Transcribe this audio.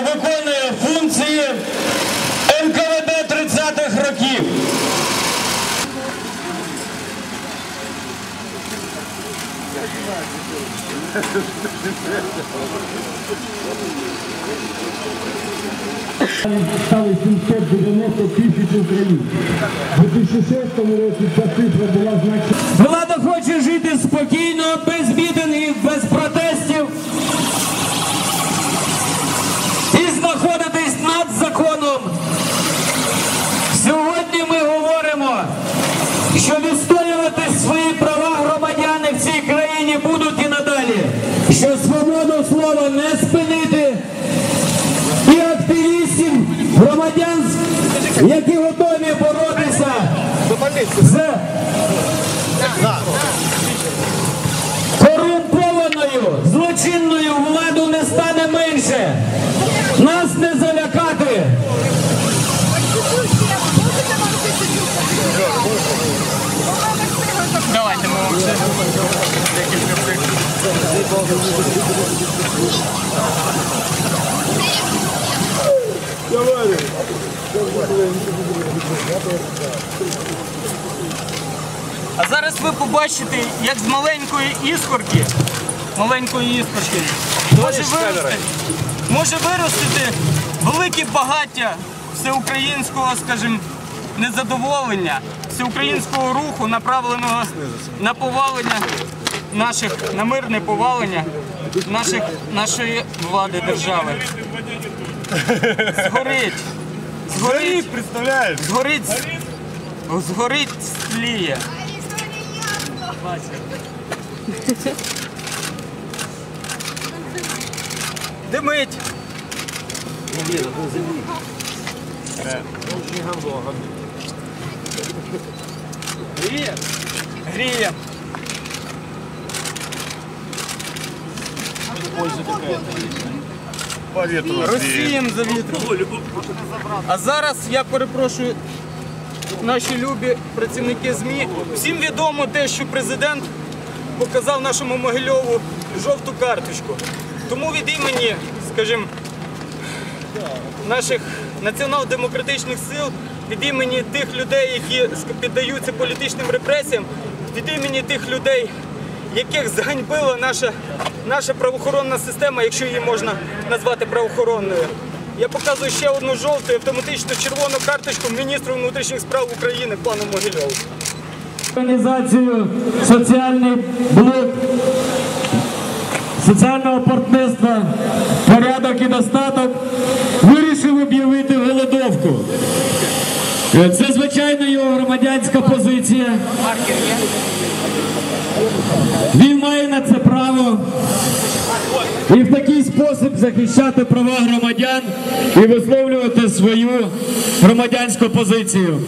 виконує функції НКВД 30-х років. стали 790 тисяч українців. У 2006 році ця цифра була значно. Влада хоче жити спокійно, що відстоювати свої права громадяни в цій країні будуть і надалі. Що свободу слова не спинити. І активістів, громадян, які готові боротися з корумпованою, злочинною владу Декілька цих. А зараз ви побачите, як з маленької іскорки, маленької іскорки, може вирости, може виростити велике багаття всеукраїнського, скажімо, незадоволення, всеукраїнського руху, направленого на повалення наших, на мирне повалення наших, нашої влади держави. Згорить. Згорить, представляєш? згорить, згорить, сліє. Димить. Гріє. Гріє. По ветру веет. Росієм за вітром. А зараз я перепрошую наші любі працівники ЗМІ. Всім відомо те, що президент показав нашому Могильову жовту карточку. Тому від імені, скажімо, наших націонал-демократичних сил, від імені тих людей, які піддаються політичним репресіям, від імені тих людей, яких зганьбила наша, наша правоохоронна система, якщо її можна назвати правоохоронною. Я показую ще одну жовту і автоматично червону карточку міністру внутрішніх справ України пану Могильову. Організацію соціальний блок соціального партнерства порядок і достаток вирішив об'явити голодовку. Це звичайно його громадянська позиція. Він має на це право і в такий спосіб захищати права громадян і висловлювати свою громадянську позицію.